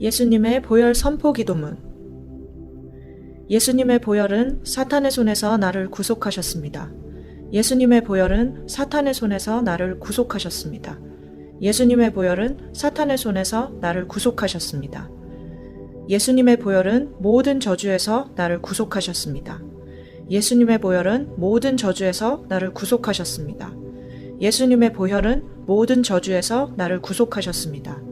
예수님의 보혈 선포 기도문 예수님의 보혈은 사탄의 손에서 나를 구속하셨습니다. 예수님의 보혈은 사탄의 손에서 나를 구속하셨습니다. 예수님의 보혈은 사탄의 손에서 나를 구속하셨습니다. 예수님의 보혈은 모든 저주에서 나를 구속하셨습니다. 예수님의 보혈은 모든 저주에서 나를 구속하셨습니다. 예수님의 보혈은 모든 저주에서 나를 구속하셨습니다.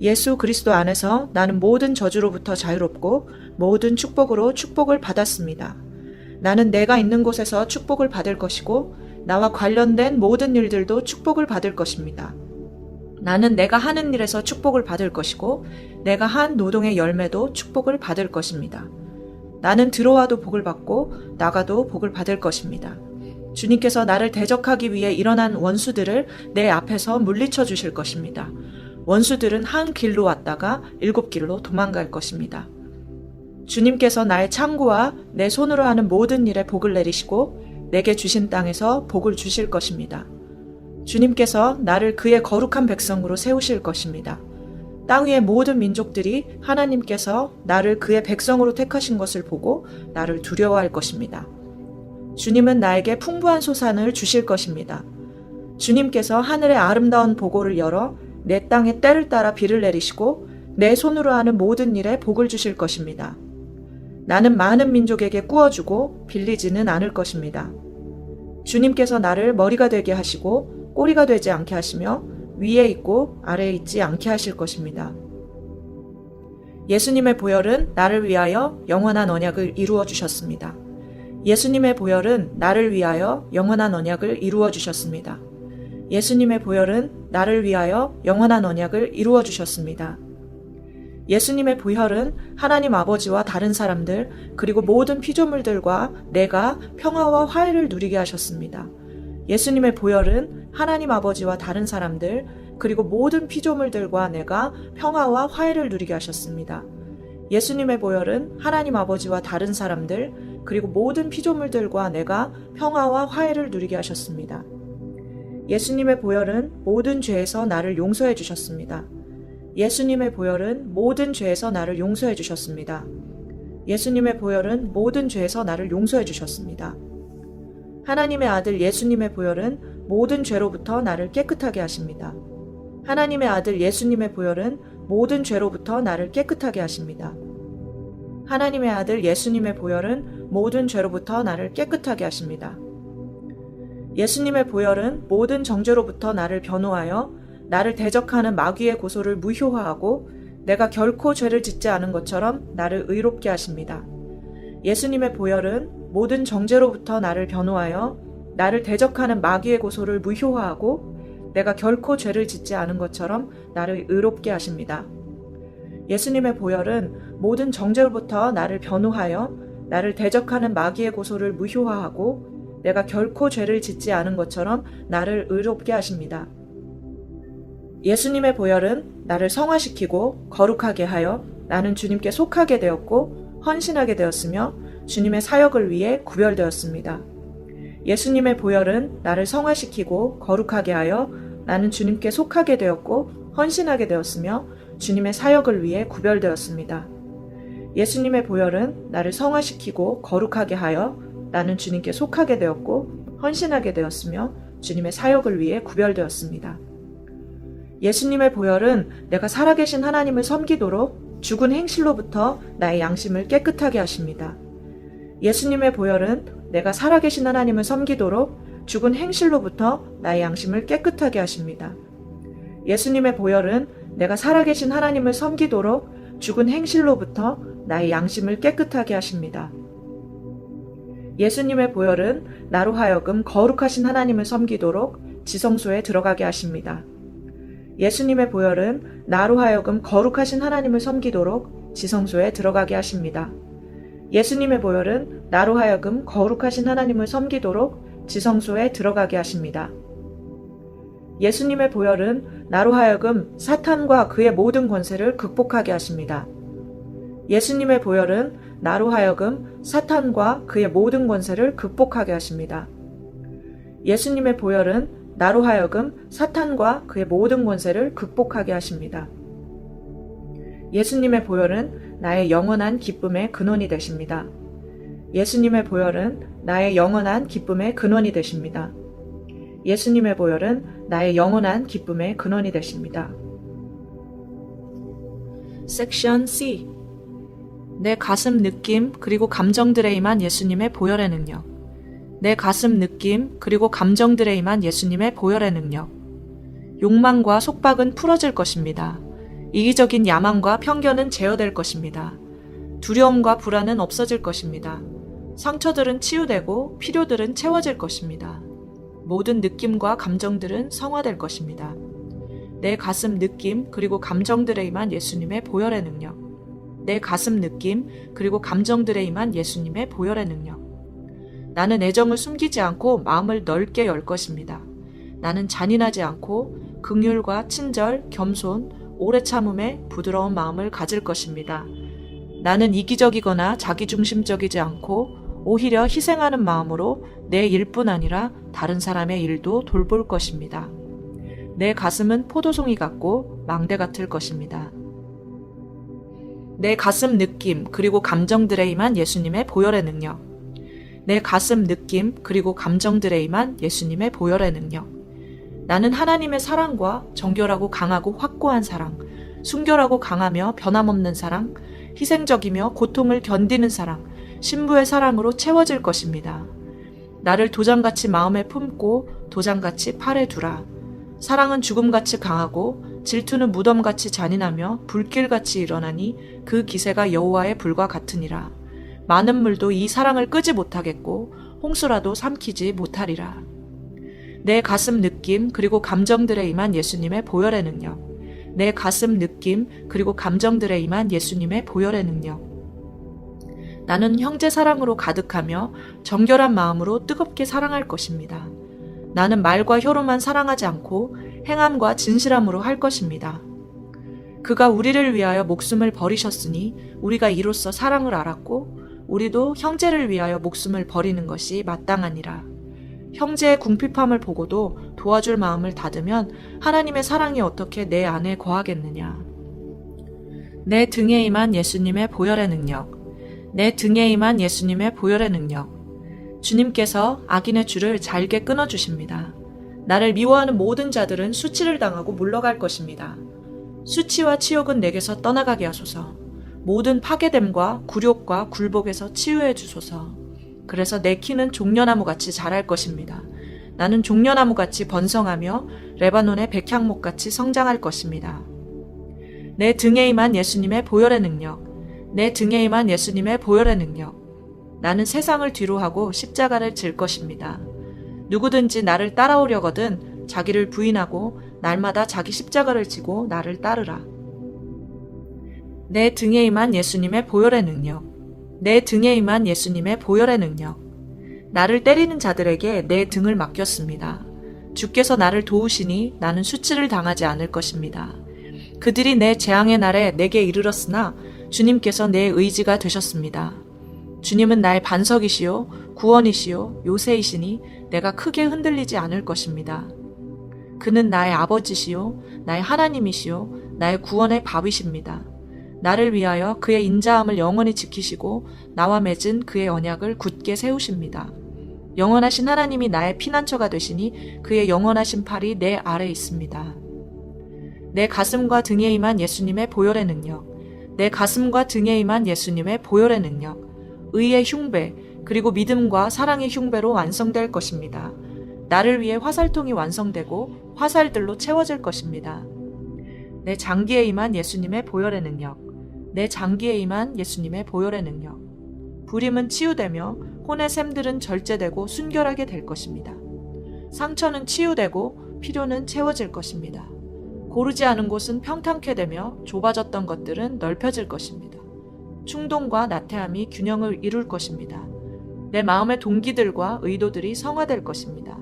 예수 그리스도 안에서 나는 모든 저주로부터 자유롭고 모든 축복으로 축복을 받았습니다. 나는 내가 있는 곳에서 축복을 받을 것이고 나와 관련된 모든 일들도 축복을 받을 것입니다. 나는 내가 하는 일에서 축복을 받을 것이고 내가 한 노동의 열매도 축복을 받을 것입니다. 나는 들어와도 복을 받고 나가도 복을 받을 것입니다. 주님께서 나를 대적하기 위해 일어난 원수들을 내 앞에서 물리쳐 주실 것입니다. 원수들은 한 길로 왔다가 일곱 길로 도망갈 것입니다. 주님께서 나의 창고와 내 손으로 하는 모든 일에 복을 내리시고 내게 주신 땅에서 복을 주실 것입니다. 주님께서 나를 그의 거룩한 백성으로 세우실 것입니다. 땅 위의 모든 민족들이 하나님께서 나를 그의 백성으로 택하신 것을 보고 나를 두려워할 것입니다. 주님은 나에게 풍부한 소산을 주실 것입니다. 주님께서 하늘의 아름다운 보고를 열어 내 땅에 때를 따라 비를 내리시고 내 손으로 하는 모든 일에 복을 주실 것입니다. 나는 많은 민족에게 꾸어주고 빌리지는 않을 것입니다. 주님께서 나를 머리가 되게 하시고 꼬리가 되지 않게 하시며 위에 있고 아래에 있지 않게 하실 것입니다. 예수님의 보혈은 나를 위하여 영원한 언약을 이루어 주셨습니다. 예수님의 보혈은 나를 위하여 영원한 언약을 이루어 주셨습니다. 예수님의 보혈은 나를 위하여 영원한 언약을 이루어 주셨습니다. 예수님의 보혈은 하나님 아버지와 다른 사람들, 그리고 모든 피조물들과 내가 평화와 화해를 누리게 하셨습니다. 예수님의 보혈은 하나님 아버지와 다른 사람들, 그리고 모든 피조물들과 내가 평화와 화해를 누리게 하셨습니다. 예수님의 보혈은 하나님 아버지와 다른 사람들, 그리고 모든 피조물들과 내가 평화와 화해를 누리게 하셨습니다. 예수님의 보혈은 모든 죄에서 나를 용서해 주셨습니다. 예수님의 보혈은 모든 죄에서 나를 용서해 주셨습니다. 예수님의 보혈은 모든 죄에서 나를 용서해 주셨습니다. 하나님의 아들 예수님의 보혈은 모든 죄로부터 나를 깨끗하게 하십니다. 하나님의 아들 예수님의 보혈은 모든 죄로부터 나를 깨끗하게 하십니다. 하나님의 아들 예수님의 보혈은 모든 죄로부터 나를 깨끗하게 하십니다. 예수님의 보혈은 모든 정죄로부터 나를 변호하여 나를 대적하는 마귀의 고소를 무효화하고 내가 결코 죄를 짓지 않은 것처럼 나를 의롭게 하십니다. 예수님의 보혈은 모든 정죄로부터 나를 변호하여 나를 대적하는 마귀의 고소를 무효화하고 내가 결코 죄를 짓지 않은 것처럼 나를 의롭게 하십니다. 예수님의 보혈은 모든 정죄로부터 나를 변호하여 나를 대적하는 마귀의 고소를 무효화하고 내가 결코 죄를 짓지 않은 것처럼 나를 의롭게 하십니다. 예수님의 보혈은 나를 성화시키고 거룩하게 하여 나는 주님께 속하게 되었고 헌신하게 되었으며 주님의 사역을 위해 구별되었습니다. 예수님의 보혈은 나를 성화시키고 거룩하게 하여 나는 주님께 속하게 되었고 헌신하게 되었으며 주님의 사역을 위해 구별되었습니다. 예수님의 보혈은 나를 성화시키고 거룩하게 하여 나는 주님께 속하게 되었고 헌신하게 되었으며 주님의 사역을 위해 구별되었습니다. 예수님의 보혈은 내가 살아계신 하나님을 섬기도록 죽은 행실로부터 나의 양심을 깨끗하게 하십니다. 예수님의 보혈은 내가 살아계신 하나님을 섬기도록 죽은 행실로부터 나의 양심을 깨끗하게 하십니다. 예수님의 보혈은 내가 살아계신 하나님을 섬기도록 죽은 행실로부터 나의 양심을 깨끗하게 하십니다. 예수님의 보혈은 나로 하여금 거룩하신 하나님을 섬기도록 지성소에 들어가게 하십니다. 예수님의 보혈은 나로 하여금 거룩하신 하나님을 섬기도록 지성소에 들어가게 하십니다. 예수님의 보혈은 나로 하여금 거룩하신 하나님을 섬기도록 지성소에 들어가게 하십니다. 예수님의 보혈은 나로 하여금 사탄과 그의 모든 권세를 극복하게 하십니다. 예수님의 보혈은 나로 하여금 사탄과 그의 모든 권세를 극복하게 하십니다. 예수님의 보혈은 나로 하여금 사탄과 그의 모든 권세를 극복하게 하십니다. 예수님의 보혈은 나의 영원한 기쁨의 근원이 되십니다. 예수님의 보혈은 나의 영원한 기쁨의 근원이 되십니다. 예수님의 보혈은 나의 영원한 기쁨의 근원이 되십니다. 섹션 C 내 가슴 느낌 그리고 감정들에 임한 예수님의 보혈의 능력 내 가슴 느낌 그리고 감정들에 임한 예수님의 보혈의 능력 욕망과 속박은 풀어질 것입니다. 이기적인 야망과 편견은 제어될 것입니다. 두려움과 불안은 없어질 것입니다. 상처들은 치유되고 필요들은 채워질 것입니다. 모든 느낌과 감정들은 성화될 것입니다. 내 가슴 느낌 그리고 감정들에 임한 예수님의 보혈의 능력. 내 가슴 느낌 그리고 감정들에 임한 예수님의 보혈의 능력. 나는 애정을 숨기지 않고 마음을 넓게 열 것입니다. 나는 잔인하지 않고 긍휼과 친절, 겸손, 오래 참음에 부드러운 마음을 가질 것입니다. 나는 이기적이거나 자기중심적이지 않고 오히려 희생하는 마음으로 내 일뿐 아니라 다른 사람의 일도 돌볼 것입니다. 내 가슴은 포도송이 같고 망대 같을 것입니다. 내 가슴 느낌 그리고 감정들에 임한 예수님의 보혈의 능력. 내 가슴 느낌 그리고 감정들에 임한 예수님의 보혈의 능력. 나는 하나님의 사랑과 정결하고 강하고 확고한 사랑, 순결하고 강하며 변함없는 사랑, 희생적이며 고통을 견디는 사랑, 신부의 사랑으로 채워질 것입니다. 나를 도장같이 마음에 품고 도장같이 팔에 두라. 사랑은 죽음같이 강하고 질투는 무덤같이 잔인하며 불길같이 일어나니 그 기세가 여호와의 불과 같으니라. 많은 물도 이 사랑을 끄지 못하겠고 홍수라도 삼키지 못하리라. 내 가슴 느낌 그리고 감정들에 임한 예수님의 보혈의 능력. 내 가슴 느낌 그리고 감정들에 임한 예수님의 보혈의 능력. 나는 형제 사랑으로 가득하며 정결한 마음으로 뜨겁게 사랑할 것입니다. 나는 말과 혀로만 사랑하지 않고 행함과 진실함으로 할 것입니다. 그가 우리를 위하여 목숨을 버리셨으니 우리가 이로써 사랑을 알았고 우리도 형제를 위하여 목숨을 버리는 것이 마땅하니라. 형제의 궁핍함을 보고도 도와줄 마음을 닫으면 하나님의 사랑이 어떻게 내 안에 거하겠느냐. 내 등에 임한 예수님의 보혈의 능력. 내 등에 임한 예수님의 보혈의 능력. 주님께서 악인의 줄을 잘게 끊어주십니다. 나를 미워하는 모든 자들은 수치를 당하고 물러갈 것입니다. 수치와 치욕은 내게서 떠나가게 하소서. 모든 파괴됨과 굴욕과 굴복에서 치유해 주소서. 그래서 내 키는 종려나무 같이 자랄 것입니다. 나는 종려나무 같이 번성하며 레바논의 백향목 같이 성장할 것입니다. 내 등에 임한 예수님의 보혈의 능력, 내 등에 임한 예수님의 보혈의 능력. 나는 세상을 뒤로하고 십자가를 질 것입니다. 누구든지 나를 따라오려거든 자기를 부인하고 날마다 자기 십자가를 지고 나를 따르라. 내 등에 임한 예수님의 보혈의 능력. 내 등에 임한 예수님의 보혈의 능력. 나를 때리는 자들에게 내 등을 맡겼습니다. 주께서 나를 도우시니 나는 수치를 당하지 않을 것입니다. 그들이 내 재앙의 날에 내게 이르렀으나 주님께서 내 의지가 되셨습니다. 주님은 나의 반석이시요, 구원이시요, 요새이시니 내가 크게 흔들리지 않을 것입니다. 그는 나의 아버지시요, 나의 하나님이시요, 나의 구원의 밥이십니다. 나를 위하여 그의 인자함을 영원히 지키시고 나와 맺은 그의 언약을 굳게 세우십니다. 영원하신 하나님이 나의 피난처가 되시니 그의 영원하신 팔이 내 아래 있습니다. 내 가슴과 등에 임한 예수님의 보혈의 능력, 내 가슴과 등에 임한 예수님의 보혈의 능력, 의의 흉배, 그리고 믿음과 사랑의 흉배로 완성될 것입니다. 나를 위해 화살통이 완성되고 화살들로 채워질 것입니다. 내 장기에 임한 예수님의 보혈의 능력, 내 장기에 임한 예수님의 보혈의 능력. 불임은 치유되며 혼의 샘들은 절제되고 순결하게 될 것입니다. 상처는 치유되고 필요는 채워질 것입니다. 고르지 않은 곳은 평탄케 되며 좁아졌던 것들은 넓혀질 것입니다. 충동과 나태함이 균형을 이룰 것입니다. 내 마음의 동기들과 의도들이 성화될 것입니다.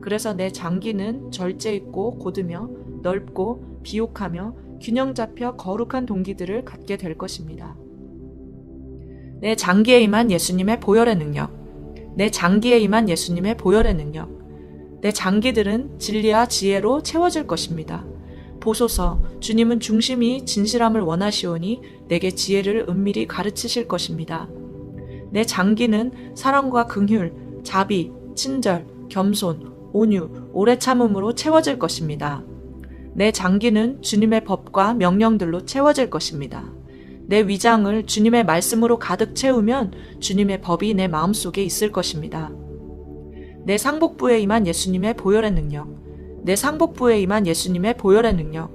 그래서 내 장기는 절제 있고 곧으며 넓고 비옥하며 균형 잡혀 거룩한 동기들을 갖게 될 것입니다. 내 장기에 임한 예수님의 보혈의 능력, 내 장기에 임한 예수님의 보혈의 능력, 내 장기들은 진리와 지혜로 채워질 것입니다. 보소서 주님은 중심이 진실함을 원하시오니 내게 지혜를 은밀히 가르치실 것입니다. 내 장기는 사랑과 긍휼, 자비, 친절, 겸손, 온유, 오래 참음으로 채워질 것입니다. 내 장기는 주님의 법과 명령들로 채워질 것입니다. 내 위장을 주님의 말씀으로 가득 채우면 주님의 법이 내 마음속에 있을 것입니다. 내 상복부에 임한 예수님의 보혈의 능력, 내 상복부에 임한 예수님의 보혈의 능력,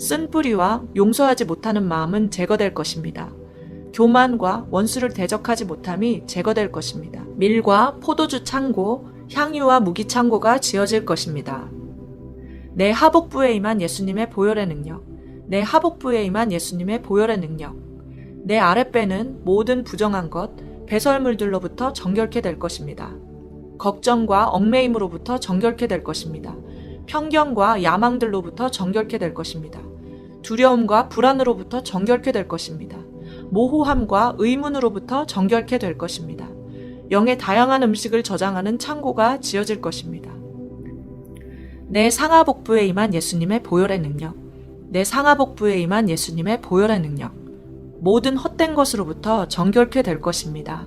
쓴 뿌리와 용서하지 못하는 마음은 제거될 것입니다. 교만과 원수를 대적하지 못함이 제거될 것입니다. 밀과 포도주 창고, 향유와 무기 창고가 지어질 것입니다. 내 하복부에 임한 예수님의 보혈의 능력, 내 하복부에 임한 예수님의 보혈의 능력, 내 아랫배는 모든 부정한 것, 배설물들로부터 정결케 될 것입니다. 걱정과 얽매임으로부터 정결케 될 것입니다. 편견과 야망들로부터 정결케 될 것입니다. 두려움과 불안으로부터 정결케 될 것입니다. 모호함과 의문으로부터 정결케 될 것입니다. 영의 다양한 음식을 저장하는 창고가 지어질 것입니다. 내 상하복부에 임한 예수님의 보혈의 능력, 내 상하복부에 임한 예수님의 보혈의 능력, 모든 헛된 것으로부터 정결케 될 것입니다.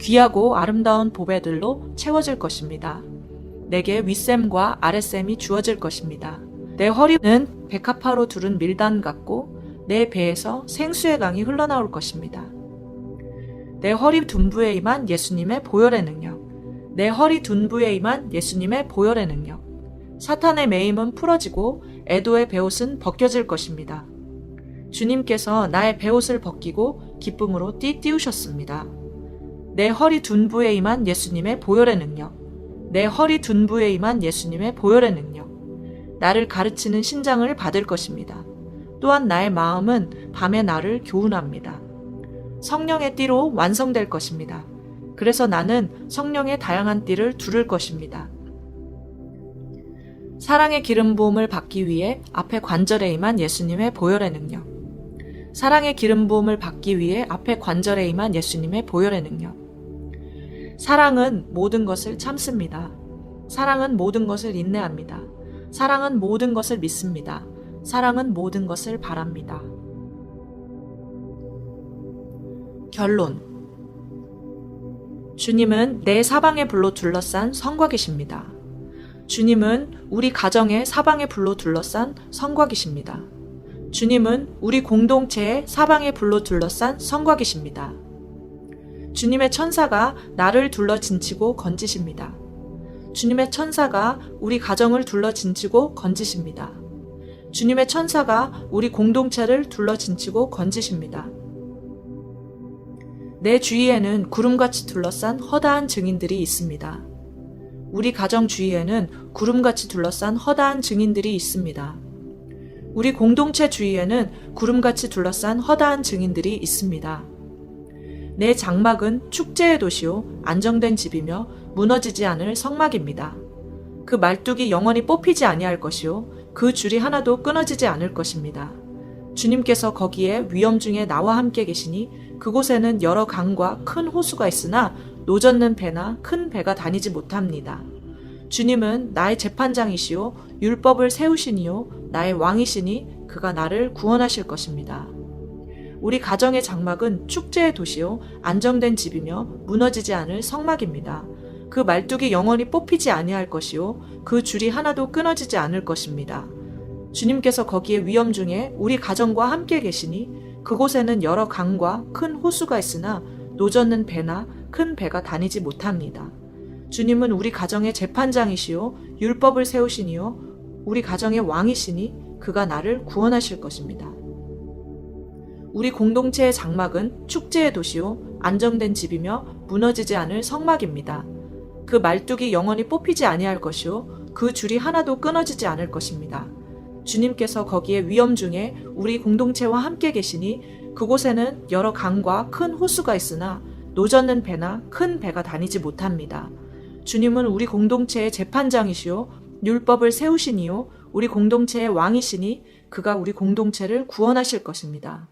귀하고 아름다운 보배들로 채워질 것입니다. 내게 윗셈과 아랫셈이 주어질 것입니다. 내 허리는 백합화로 두른 밀단 같고 내 배에서 생수의 강이 흘러나올 것입니다. 내 허리 둔부에 임한 예수님의 보혈의 능력, 내 허리 둔부에 임한 예수님의 보혈의 능력, 사탄의 매임은 풀어지고 애도의 베옷은 벗겨질 것입니다. 주님께서 나의 베옷을 벗기고 기쁨으로 띠띠우셨습니다. 내 허리 둔부에 임한 예수님의 보혈의 능력, 내 허리 둔부에 임한 예수님의 보혈의 능력, 나를 가르치는 신장을 받을 것입니다. 또한 나의 마음은 밤에 나를 교훈합니다. 성령의 띠로 완성될 것입니다. 그래서 나는 성령의 다양한 띠를 두를 것입니다. 사랑의 기름 부음을 받기 위해 앞에 관절에 임한 예수님의 보혈의 능력. 사랑의 기름 부음을 받기 위해 앞에 관절에 임한 예수님의 보혈의 능력. 사랑은 모든 것을 참습니다. 사랑은 모든 것을 인내합니다. 사랑은 모든 것을 믿습니다. 사랑은 모든 것을 바랍니다. 결론. 주님은 내 사방의 불로 둘러싼 성곽이십니다. 주님은 우리 가정의 사방의 불로 둘러싼 성곽이십니다. 주님은 우리 공동체의 사방의 불로 둘러싼 성곽이십니다. 주님의 천사가 나를 둘러 진치고 건지십니다. 주님의 천사가 우리 가정을 둘러 진치고 건지십니다. 주님의 천사가 우리 공동체를 둘러 진치고 건지십니다. 내 주위에는 구름같이 둘러싼 허다한 증인들이 있습니다. 우리 가정 주위에는 구름같이 둘러싼 허다한 증인들이 있습니다. 우리 공동체 주위에는 구름같이 둘러싼 허다한 증인들이 있습니다. 내 장막은 축제의 도시요 안정된 집이며 무너지지 않을 성막입니다. 그 말뚝이 영원히 뽑히지 아니할 것이요 그 줄이 하나도 끊어지지 않을 것입니다. 주님께서 거기에 위험 중에 나와 함께 계시니 그곳에는 여러 강과 큰 호수가 있으나 노젓는 배나 큰 배가 다니지 못합니다. 주님은 나의 재판장이시요 율법을 세우시니요 나의 왕이시니 그가 나를 구원하실 것입니다. 우리 가정의 장막은 축제의 도시요 안정된 집이며 무너지지 않을 성막입니다. 그 말뚝이 영원히 뽑히지 아니할 것이요 그 줄이 하나도 끊어지지 않을 것입니다. 주님께서 거기에 위험 중에 우리 가정과 함께 계시니 그곳에는 여러 강과 큰 호수가 있으나 노젓는 배나 큰 배가 다니지 못합니다. 주님은 우리 가정의 재판장이시요 율법을 세우시니요 우리 가정의 왕이시니 그가 나를 구원하실 것입니다. 우리 공동체의 장막은 축제의 도시요 안정된 집이며 무너지지 않을 성막입니다. 그 말뚝이 영원히 뽑히지 아니할 것이요 그 줄이 하나도 끊어지지 않을 것입니다. 주님께서 거기에 위험 중에 우리 공동체와 함께 계시니 그곳에는 여러 강과 큰 호수가 있으나 노젓는 배나 큰 배가 다니지 못합니다. 주님은 우리 공동체의 재판장이시요 율법을 세우시니요 우리 공동체의 왕이시니 그가 우리 공동체를 구원하실 것입니다.